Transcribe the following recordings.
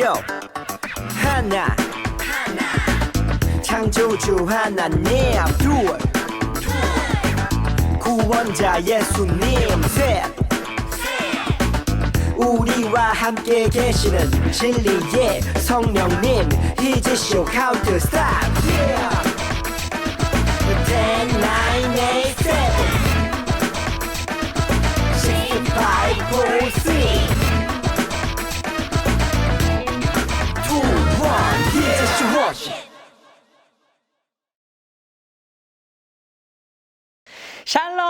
요 하나. 창조주 하나님. 둘. 구원자 예수님. 셋. 우리와 함께 계시는 진리의 성령님. 이제 쇼 카운트 스탑. Yeah. 10, 9, 8, 7 6, 5, 4, 워시 샬롬!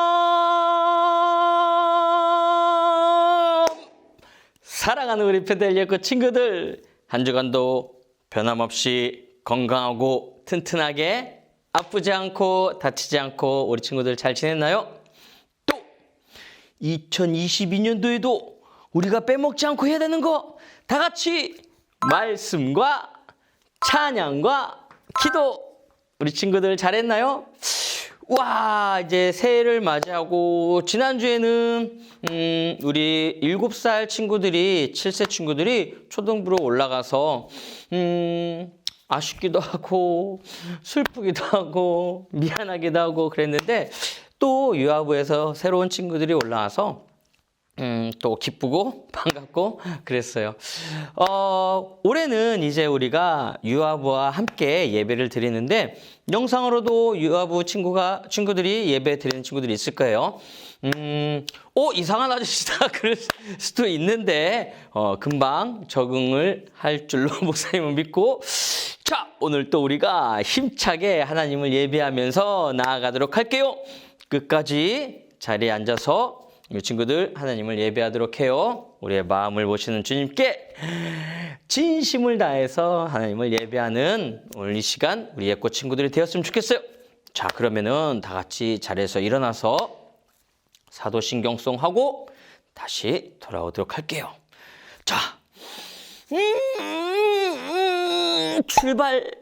사랑하는 우리 페델리에코 친구들, 한 주간도 변함없이 건강하고 튼튼하게 아프지 않고 다치지 않고 우리 친구들 잘 지냈나요? 또 2022년도에도 우리가 빼먹지 않고 해야 되는 거 다 같이 말씀과 찬양과 기도 우리 친구들 잘했나요? 와 이제 새해를 맞이하고 지난주에는 음, 우리 7살 친구들이 7세 친구들이 초등부로 올라가서 음, 아쉽기도 하고 슬프기도 하고 미안하기도 하고 그랬는데 또 유아부에서 새로운 친구들이 올라와서 음, 또 기쁘고 반갑고 그랬어요. 어, 올해는 이제 우리가 유아부와 함께 예배를 드리는데 영상으로도 유아부 친구가 친구들이 예배 드리는 친구들이 있을 거예요. 음, 오 이상한 아저씨다 그럴 수도 있는데 어, 금방 적응을 할 줄로 목사님은 믿고 자 오늘 또 우리가 힘차게 하나님을 예배하면서 나아가도록 할게요. 끝까지 자리에 앉아서 이 친구들 하나님을 예배하도록 해요. 우리의 마음을 보시는 주님께 진심을 다해서 하나님을 예배하는 오늘 이 시간 우리 예꼬 친구들이 되었으면 좋겠어요. 자 그러면은 다 같이 자리에서 일어나서 사도신경송 하고 다시 돌아오도록 할게요. 자 음, 음, 출발.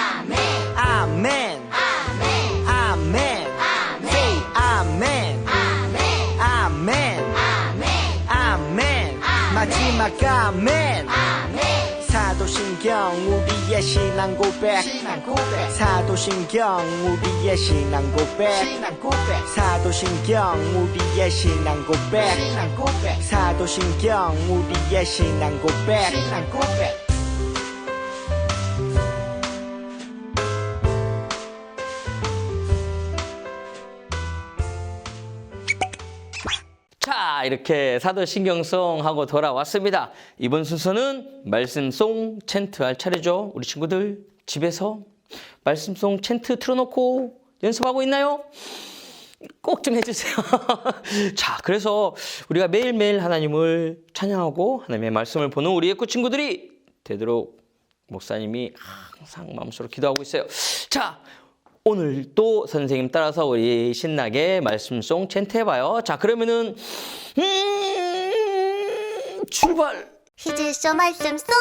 마지막 아멘. 아멘 사도신경 우리의 신앙 고백. 사도신경 우리의 신앙 고백. 사도신경 우리의 신앙 고백. 사도신경 우리의 신앙 고백 자, 이렇게 사도신경송 하고 돌아왔습니다. 이번 순서는 말씀송 챈트 할 차례죠. 우리 친구들 집에서 말씀송 챈트 틀어놓고 연습하고 있나요? 꼭 좀 해주세요. 자, 그래서 우리가 매일매일 하나님을 찬양하고 하나님의 말씀을 보는 우리 예구 친구들이 되도록 목사님이 항상 마음속으로 기도하고 있어요. 자, 오늘 또 선생님 따라서 우리 신나게 말씀송 챈트 해봐요. 자, 그러면은 음, 출발. 히즈쇼 말씀송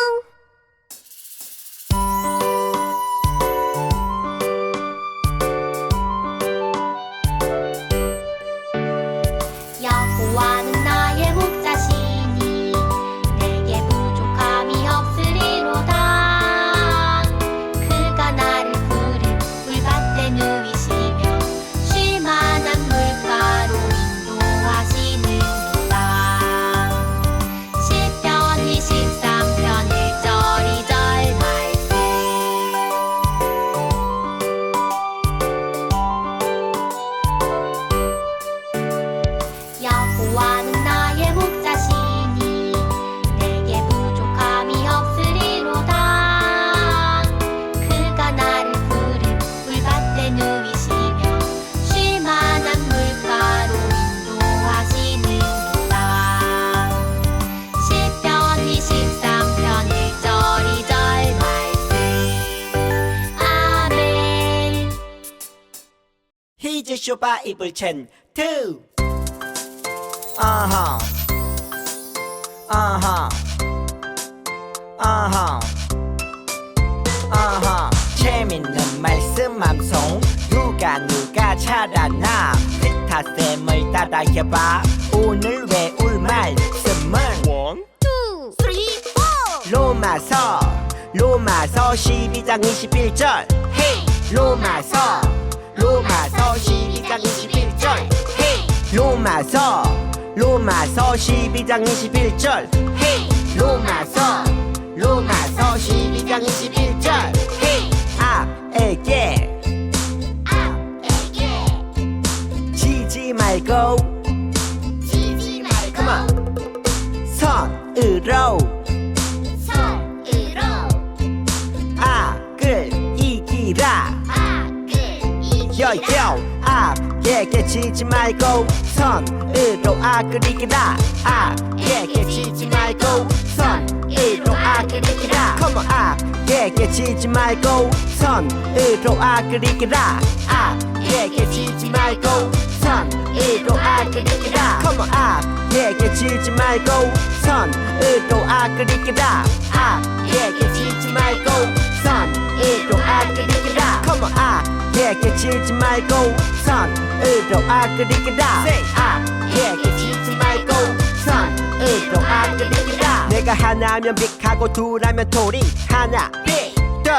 바이블 챈트 아하. 아하. 아하. 아하. 재밌는 말씀 암송. 누가 누가 잘하나? 스타쌤을 따라 해봐. 오늘 외울 말씀은? 원. 투, 쓰리, 포. 로마서. 로마서 12장 21절. 헤이, 로마서 로마서 12장 21절. 헤이, 로마서 로마서 12장 21절. 헤이, 로마서 로마서 12장 21절. 헤이. 아에게. 아에게. 지지 말고. 지지 말고. Come on. 선으로 이기라 악을 이기라 요요 악에게 지지 말고. 선으로 이기라. 악에게 지지 말고. 선으로 이기라. Come on. 악에게 지지 말고. 선으로 이기라. 악에게 지지 말고 악을 이기라 Come on 악에게 지지 말고. 선으로 악을 이기라 악에게 지지 말고. 악을 이기라 Come on 악에게 지지 말고. 선으로 악을 이기라 악에게 지지 말고. 악을 이기라 내가 하나면 빅하고 둘하면 토리. 하나 빅둘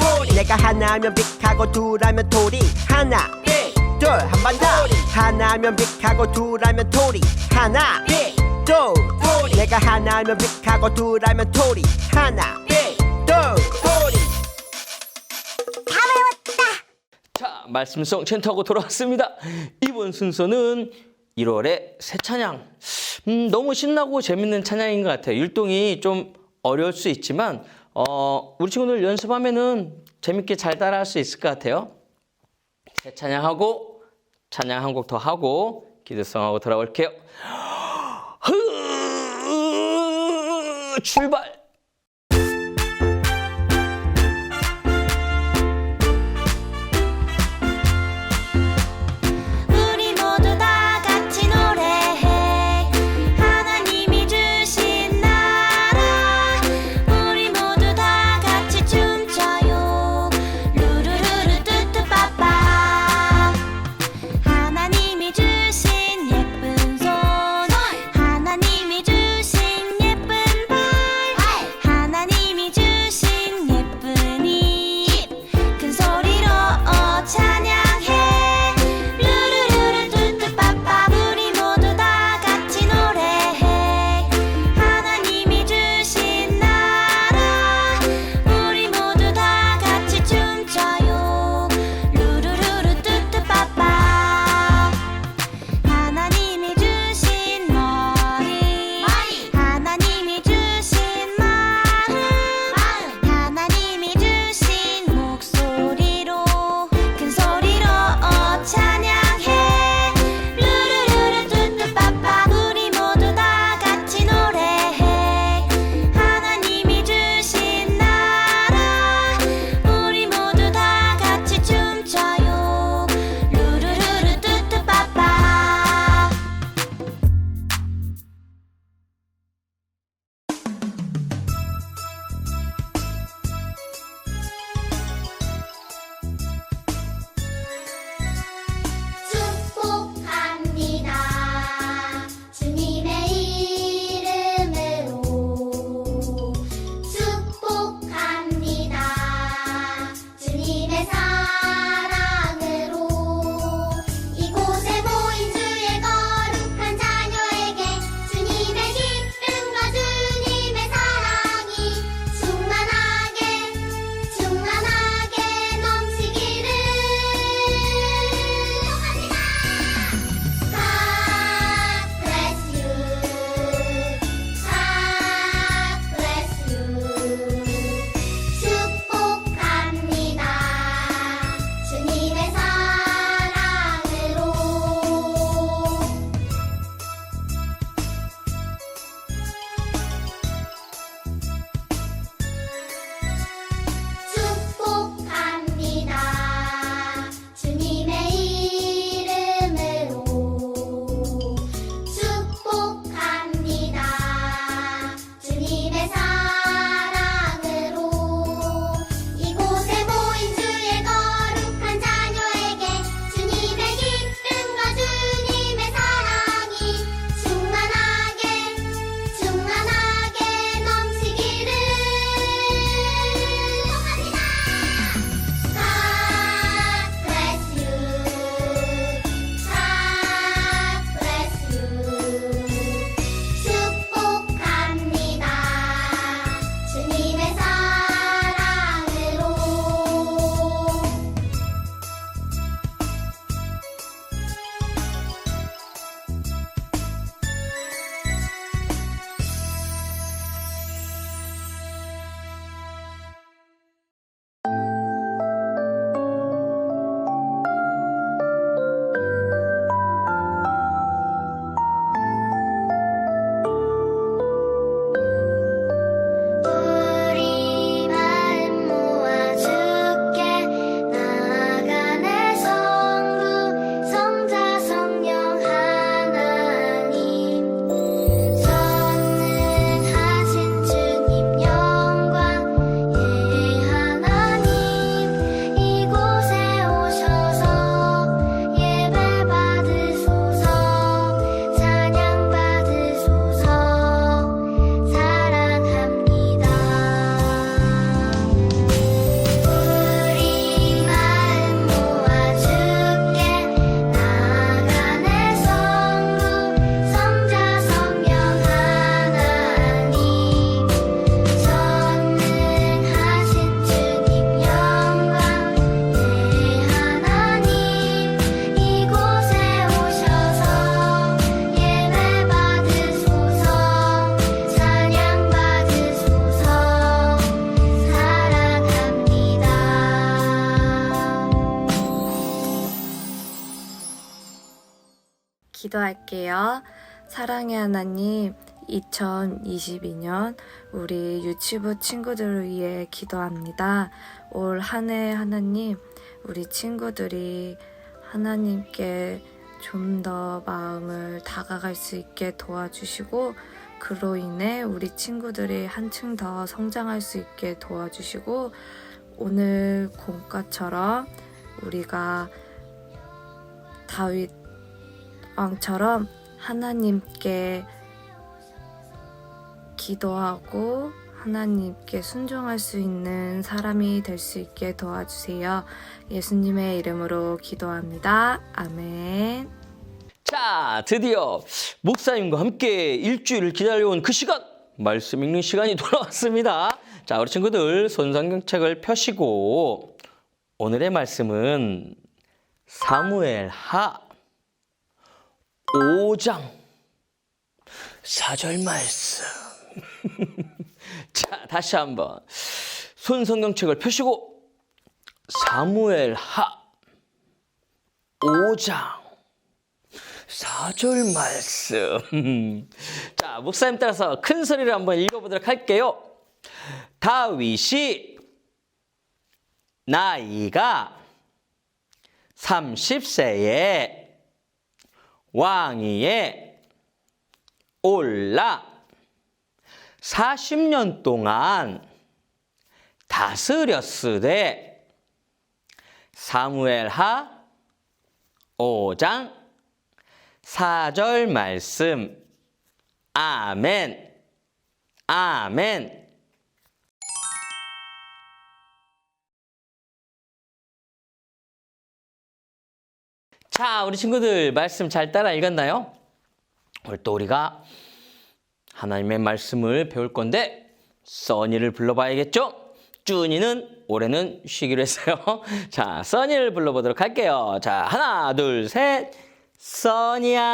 토리 내가 하나면 빅하고 둘하면 토리. 하나 빅 둘한번 더 하나면 빅하고 둘하면 토리. 하나 빅둘 토리. 내가 하나면 빅하고 둘하면 토리. 하나 빅둘 토리. 자, 말씀송 챈트하고 돌아왔습니다. 이번 순서는 1월의 새 찬양. 음, 너무 신나고 재밌는 찬양인 것 같아요. 율동이 좀 어려울 수 있지만, 어, 우리 친구들 연습하면은 재밌게 잘 따라할 수 있을 것 같아요. 새 찬양하고, 찬양 한 곡 더 하고, 기도성하고 돌아올게요. 흐, 출발! 하나님, 2022년 우리 유치부 친구들을 위해 기도합니다. 올 한 해 하나님, 우리 친구들이 하나님께 좀 더 마음을 다가갈 수 있게 도와주시고, 그로 인해 우리 친구들이 한층 더 성장할 수 있게 도와주시고, 오늘 공과처럼 우리가 다윗 왕처럼 하나님께 기도하고 하나님께 순종할 수 있는 사람이 될 수 있게 도와주세요. 예수님의 이름으로 기도합니다. 아멘. 자, 드디어 목사님과 함께 일주일을 기다려온 그 시간, 말씀 읽는 시간이 돌아왔습니다. 자, 우리 친구들 손성경책을 펴시고 오늘의 말씀은 사무엘 하 5장 4절 말씀. 자, 다시 한번 손성경책을 펴시고 사무엘 하 5장 4절 말씀. 자, 목사님 따라서 큰 소리로 한번 읽어보도록 할게요. 다윗이 나이가 30세에 왕위에 올라 40년 동안 다스렸으되 사무엘하 5장 4절 말씀. 아멘. 아멘. 자, 우리 친구들 말씀 잘 따라 읽었나요? 오늘 또 우리가 하나님의 말씀을 배울 건데 써니를 불러봐야겠죠? 쭈니는 올해는 쉬기로 했어요. 자, 써니를 불러보도록 할게요. 자, 하나, 둘, 셋. 써니야.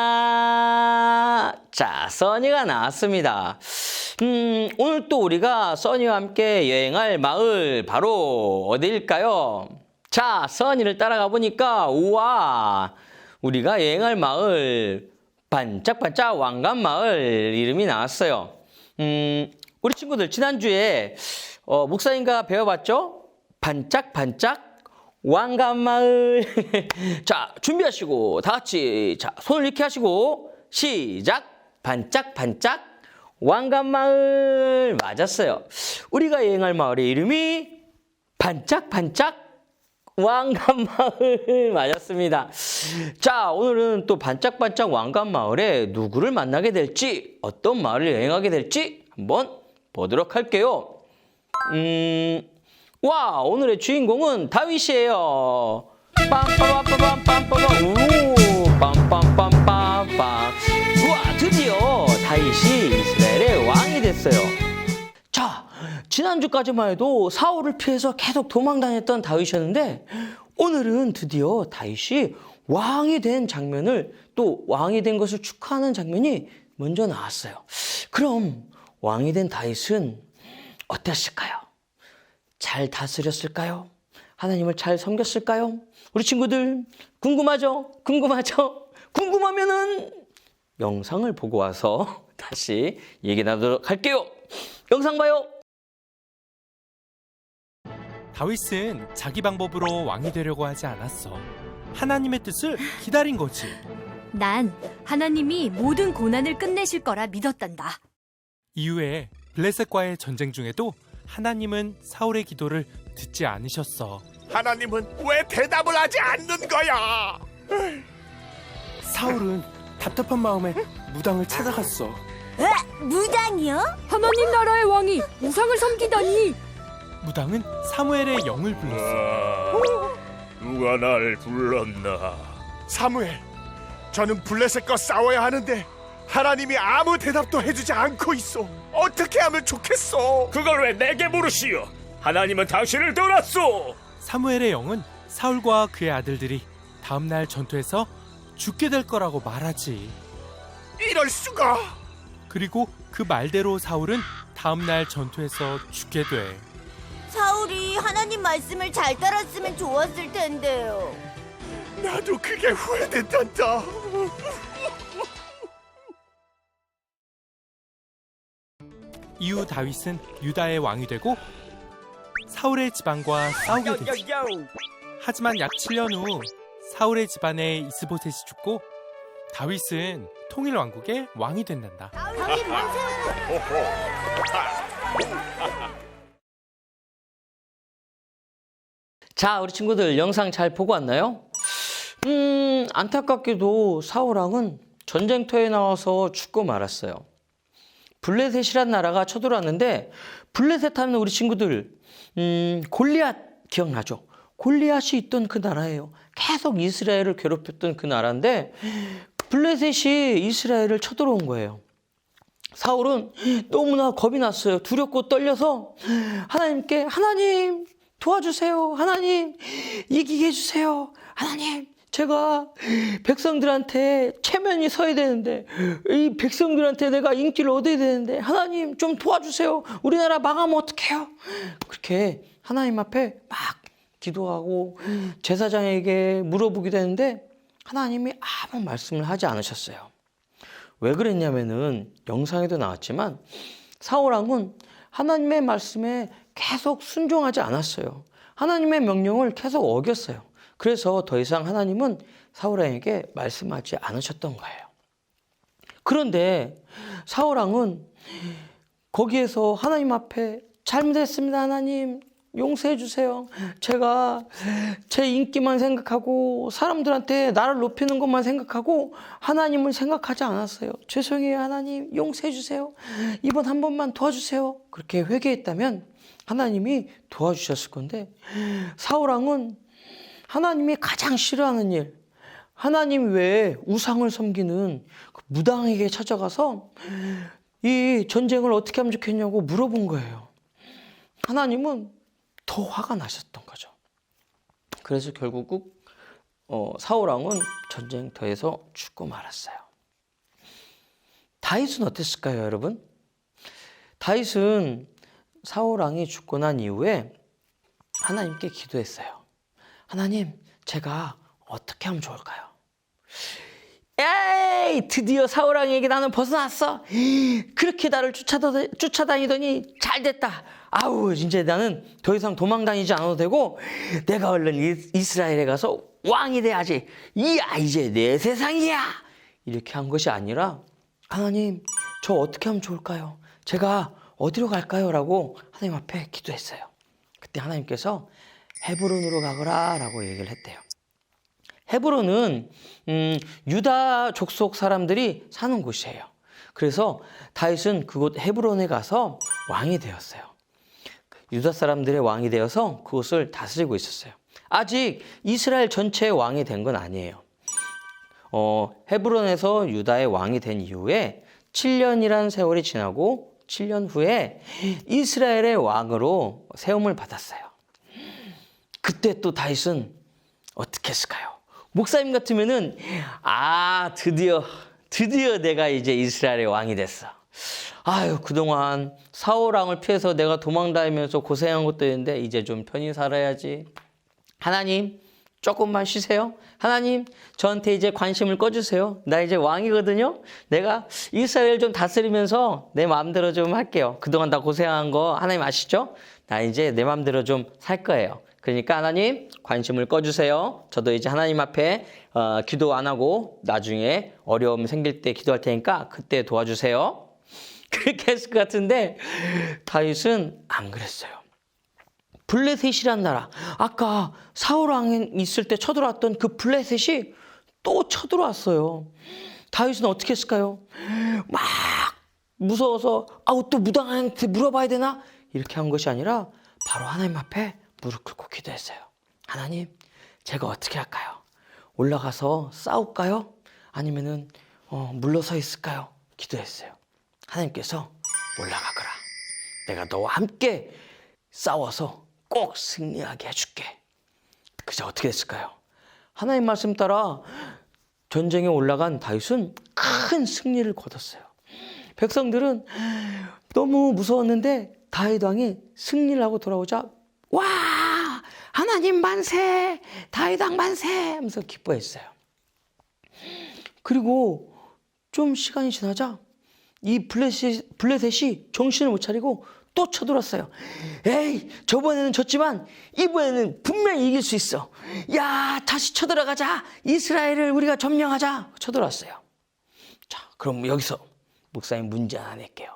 자, 써니가 나왔습니다. 음, 오늘 또 우리가 써니와 함께 여행할 마을 바로 어디일까요? 자, 써니를 따라가 보니까 우와, 우리가 여행할 마을 반짝반짝 왕관 마을 이름이 나왔어요. 음, 우리 친구들 지난주에 어, 목사님과 배워봤죠? 반짝반짝 왕관 마을. 자, 준비하시고 다 같이 자, 손을 이렇게 하시고 시작. 반짝반짝 왕관 마을 맞았어요. 우리가 여행할 마을의 이름이 반짝반짝 왕관 마을 맞았습니다. 자, 오늘은 또 반짝반짝 왕관 마을에 누구를 만나게 될지, 어떤 마을을 여행하게 될지 한번 보도록 할게요. 음, 와, 오늘의 주인공은 다윗이에요. 빰빠밤빠밤빰빠밤, 우, 빰빰빰빰빰. 우와, 드디어 다윗이 이스라엘의 왕이 됐어요. 자, 지난주까지만 해도 사울을 피해서 계속 도망 다녔던 다윗이었는데 오늘은 드디어 다윗이 왕이 된 장면을 또 왕이 된 것을 축하하는 장면이 먼저 나왔어요. 그럼 왕이 된 다윗은 어땠을까요? 잘 다스렸을까요? 하나님을 잘 섬겼을까요? 우리 친구들 궁금하죠? 궁금하죠? 궁금하면은 영상을 보고 와서 다시 얘기 나누도록 할게요. 영상 봐요. 다윗은 자기 방법으로 왕이 되려고 하지 않았어. 하나님의 뜻을 기다린 거지. 난 하나님이 모든 고난을 끝내실 거라 믿었단다. 이후에 블레셋과의 전쟁 중에도 하나님은 사울의 기도를 듣지 않으셨어. 하나님은 왜 대답을 하지 않는 거야? 사울은 답답한 마음에 무당을 찾아갔어. 무당이요? 하나님 나라의 왕이 우상을 섬기다니. 무당은 사무엘의 영을 불렀어. 누가 날 불렀나? 사무엘, 저는 블레셋과 싸워야 하는데 하나님이 아무 대답도 해주지 않고 있어. 어떻게 하면 좋겠어? 그걸 왜 내게 물으시오? 하나님은 당신을 떠났소. 사무엘의 영은 사울과 그의 아들들이 다음 날 전투에서 죽게 될 거라고 말하지. 이럴 수가. 그리고 그 말대로 사울은 다음 날 전투에서 죽게 돼. 우리 하나님 말씀을 잘 따랐으면 좋았을 텐데요. 나도 그게 후회된단다. 이후 다윗은 유다의 왕이 되고 사울의 집안과 싸우게 되지. 하지만 약 7년 후 사울의 집안에 이스보셋이 죽고 다윗은 통일 왕국의 왕이 된단다. 자, 우리 친구들 영상 잘 보고 왔나요? 음, 안타깝게도 사울왕은 전쟁터에 나와서 죽고 말았어요. 블레셋이란 나라가 쳐들어왔는데 블레셋 하면 우리 친구들 음, 골리앗 기억나죠? 골리앗이 있던 그 나라예요. 계속 이스라엘을 괴롭혔던 그 나라인데 블레셋이 이스라엘을 쳐들어온 거예요. 사울은 너무나 겁이 났어요. 두렵고 떨려서 하나님께 하나님 도와주세요. 하나님 이기게 해주세요. 하나님 제가 백성들한테 체면이 서야 되는데 이 백성들한테 내가 인기를 얻어야 되는데 하나님 좀 도와주세요. 우리나라 망하면 어떡해요? 그렇게 하나님 앞에 막 기도하고 제사장에게 물어보게 되는데 하나님이 아무 말씀을 하지 않으셨어요. 왜 그랬냐면은 영상에도 나왔지만 사울 왕은 하나님의 말씀에 계속 순종하지 않았어요. 하나님의 명령을 계속 어겼어요. 그래서 더 이상 하나님은 사울왕에게 말씀하지 않으셨던 거예요. 그런데 사울왕은 거기에서 하나님 앞에 잘못했습니다, 하나님. 용서해 주세요. 제가 제 인기만 생각하고 사람들한테 나를 높이는 것만 생각하고 하나님을 생각하지 않았어요. 죄송해요, 하나님. 용서해 주세요. 이번 한 번만 도와주세요. 그렇게 회개했다면 하나님이 도와주셨을 건데 사울왕은 하나님이 가장 싫어하는 일, 하나님 외에 우상을 섬기는 그 무당에게 찾아가서 이 전쟁을 어떻게 하면 좋겠냐고 물어본 거예요. 하나님은 더 화가 나셨던 거죠. 그래서 결국 어, 사울왕은 전쟁터에서 죽고 말았어요. 다윗은 어땠을까요, 여러분? 다윗은 사울왕이 죽고 난 이후에 하나님께 기도했어요. 하나님, 제가 어떻게 하면 좋을까요? 에이, 드디어 사울왕에게 나는 벗어났어. 그렇게 나를 쫓아다, 쫓아다니더니 잘 됐다. 아우, 이제 나는 더 이상 도망 다니지 않아도 되고, 내가 얼른 이- 이스라엘에 가서 왕이 돼야지. 이야, 이제 내 세상이야. 이렇게 한 것이 아니라, 하나님, 저 어떻게 하면 좋을까요? 제가 어디로 갈까요? 라고 하나님 앞에 기도했어요. 그때 하나님께서 헤브론으로 가거라 라고 얘기를 했대요. 헤브론은 음, 유다 족속 사람들이 사는 곳이에요. 그래서 다윗은 그곳 헤브론에 가서 왕이 되었어요. 유다 사람들의 왕이 되어서 그곳을 다스리고 있었어요. 아직 이스라엘 전체의 왕이 된 건 아니에요. 어, 헤브론에서 유다의 왕이 된 이후에 7년이란 세월이 지나고 7년 후에 이스라엘의 왕으로 세움을 받았어요. 그때 또 다윗은 어떻게 했을까요? 목사님 같으면은 아 드디어 드디어 내가 이제 이스라엘의 왕이 됐어. 아유 그동안 사울 왕을 피해서 내가 도망다니면서 고생한 것도 있는데 이제 좀 편히 살아야지. 하나님 조금만 쉬세요. 하나님 저한테 이제 관심을 꺼주세요. 나 이제 왕이거든요. 내가 이스라엘 좀 다스리면서 내 마음대로 좀 할게요. 그동안 다 고생한 거 하나님 아시죠? 나 이제 내 마음대로 좀 살 거예요. 그러니까 하나님 관심을 꺼주세요. 저도 이제 하나님 앞에 어, 기도 안 하고 나중에 어려움 생길 때 기도할 테니까 그때 도와주세요. 그렇게 했을 것 같은데 다윗은 안 그랬어요. 블레셋이란 나라 아까 사울 왕이 있을 때 쳐들어왔던 그 블레셋이 또 쳐들어왔어요. 다윗은 어떻게 했을까요? 막 무서워서 아우 또 무당한테 물어봐야 되나 이렇게 한 것이 아니라 바로 하나님 앞에 무릎 꿇고 기도했어요. 하나님, 제가 어떻게 할까요? 올라가서 싸울까요? 아니면은 어, 물러서 있을까요? 기도했어요. 하나님께서 올라가거라. 내가 너와 함께 싸워서 꼭 승리하게 해줄게. 그저 어떻게 됐을까요? 하나님 말씀 따라 전쟁에 올라간 다윗은 큰 승리를 거뒀어요. 백성들은 너무 무서웠는데 다윗 왕이 승리를 하고 돌아오자 와 하나님 만세 다윗 왕 만세 하면서 기뻐했어요. 그리고 좀 시간이 지나자 이 블레셋, 블레셋이 정신을 못 차리고 또 쳐들었어요. 에이, 저번에는 졌지만 이번에는 분명히 이길 수 있어. 야, 다시 쳐들어가자. 이스라엘을 우리가 점령하자. 쳐들어왔어요. 자, 그럼 여기서 목사님 문제 하나 낼게요.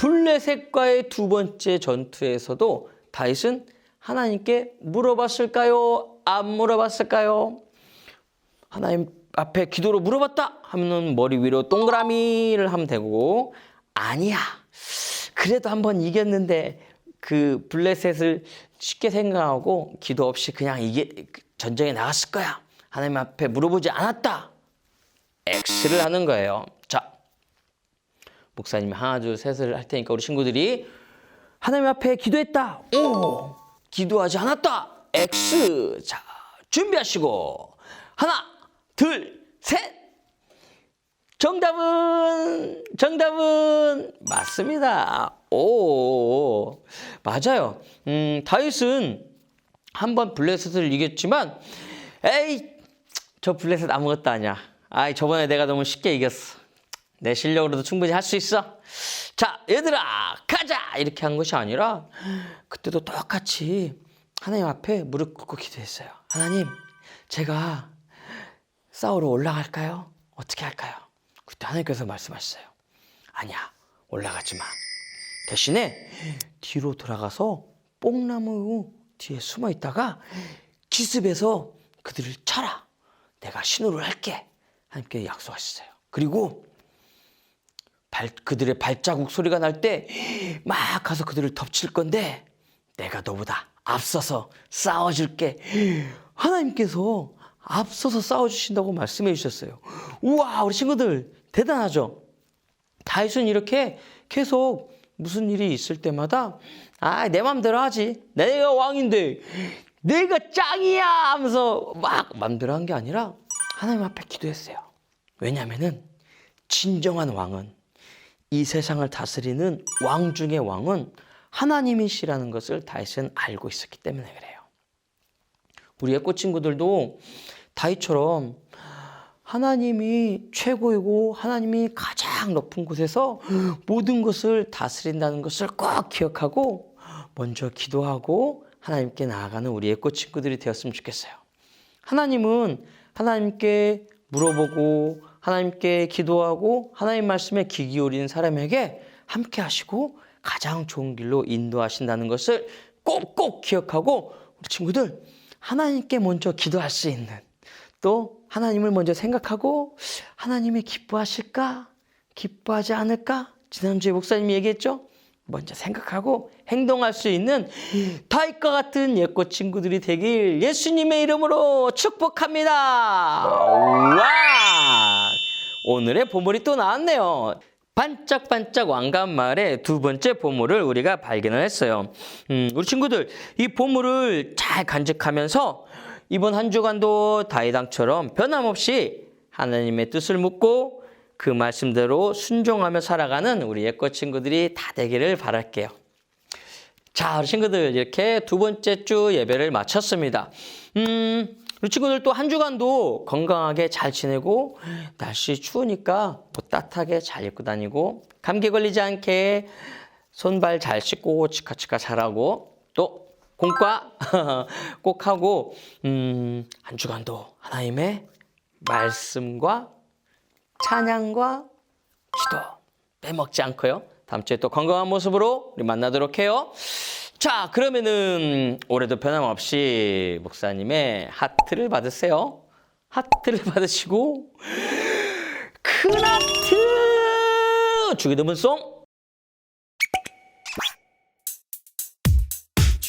블레셋과의 두 번째 전투에서도 다윗은 하나님께 물어봤을까요? 안 물어봤을까요? 하나님 앞에 기도로 물어봤다 하면은 머리 위로 동그라미를 하면 되고 아니야. 그래도 한번 이겼는데 그 블레셋을 쉽게 생각하고 기도 없이 그냥 이게 전쟁에 나갔을 거야. 하나님 앞에 물어보지 않았다. X를 하는 거예요. 자, 목사님이 하나 둘 셋을 할 테니까 우리 친구들이 하나님 앞에 기도했다. 오, 기도하지 않았다. X. 자, 준비하시고 하나, 둘, 셋. 정답은 정답은 맞습니다. 오, 맞아요. 음, 다윗은 한 번 블레셋을 이겼지만 에이 저 블레셋 아무것도 아니야. 아이 저번에 내가 너무 쉽게 이겼어. 내 실력으로도 충분히 할 수 있어. 자, 얘들아, 가자! 이렇게 한 것이 아니라, 그때도 똑같이 하나님 앞에 무릎 꿇고 기도했어요. 하나님, 제가 싸우러 올라갈까요? 어떻게 할까요? 그때 하나님께서 말씀하셨어요. 아니야, 올라가지 마. 대신에 뒤로 돌아가서 뽕나무 뒤에 숨어 있다가 기습해서 그들을 쳐라. 내가 신호를 할게. 하나님께 약속하셨어요. 그리고 발, 그들의 발자국 소리가 날 때 막 가서 그들을 덮칠 건데 내가 너보다 앞서서 싸워줄게. 하나님께서 앞서서 싸워주신다고 말씀해 주셨어요. 우와, 우리 친구들 대단하죠? 다윗은 이렇게 계속 무슨 일이 있을 때마다 아, 내 맘대로 하지. 내가 왕인데 내가 짱이야 하면서 막 맘대로 한 게 아니라 하나님 앞에 기도했어요. 왜냐하면은 진정한 왕은 이 세상을 다스리는 왕 중의 왕은 하나님이시라는 것을 다윗은 알고 있었기 때문에 그래요. 우리 애꽃 친구들도 다윗처럼 하나님이 최고이고 하나님이 가장 높은 곳에서 모든 것을 다스린다는 것을 꼭 기억하고 먼저 기도하고 하나님께 나아가는 우리 애꽃 친구들이 되었으면 좋겠어요. 하나님은 하나님께 물어보고 하나님께 기도하고 하나님 말씀에 귀 기울이는 사람에게 함께 하시고 가장 좋은 길로 인도하신다는 것을 꼭꼭 기억하고 우리 친구들 하나님께 먼저 기도할 수 있는 또 하나님을 먼저 생각하고 하나님이 기뻐하실까? 기뻐하지 않을까? 지난주에 목사님이 얘기했죠? 먼저 생각하고 행동할 수 있는 다윗과 같은 예꽃 친구들이 되길 예수님의 이름으로 축복합니다. 와! 오늘의 보물이 또 나왔네요. 반짝반짝 왕관마을의 두 번째 보물을 우리가 발견을 했어요. 음, 우리 친구들 이 보물을 잘 간직하면서 이번 한 주간도 다이당처럼 변함없이 하나님의 뜻을 묻고 그 말씀대로 순종하며 살아가는 우리 예꽃 친구들이 다 되기를 바랄게요. 자, 친구들 이렇게 두 번째 주 예배를 마쳤습니다. 음, 우리 친구들 또 한 주간도 건강하게 잘 지내고 날씨 추우니까 뭐 따뜻하게 잘 입고 다니고 감기 걸리지 않게 손발 잘 씻고 치카치카 잘하고 또 공과 꼭 하고 음, 한 주간도 하나님의 말씀과 찬양과 기도 빼먹지 않고요. 다음 주에 또 건강한 모습으로 우리 만나도록 해요. 자, 그러면은 올해도 변함없이 목사님의 하트를 받으세요. 하트를 받으시고 큰 하트 주기도문 송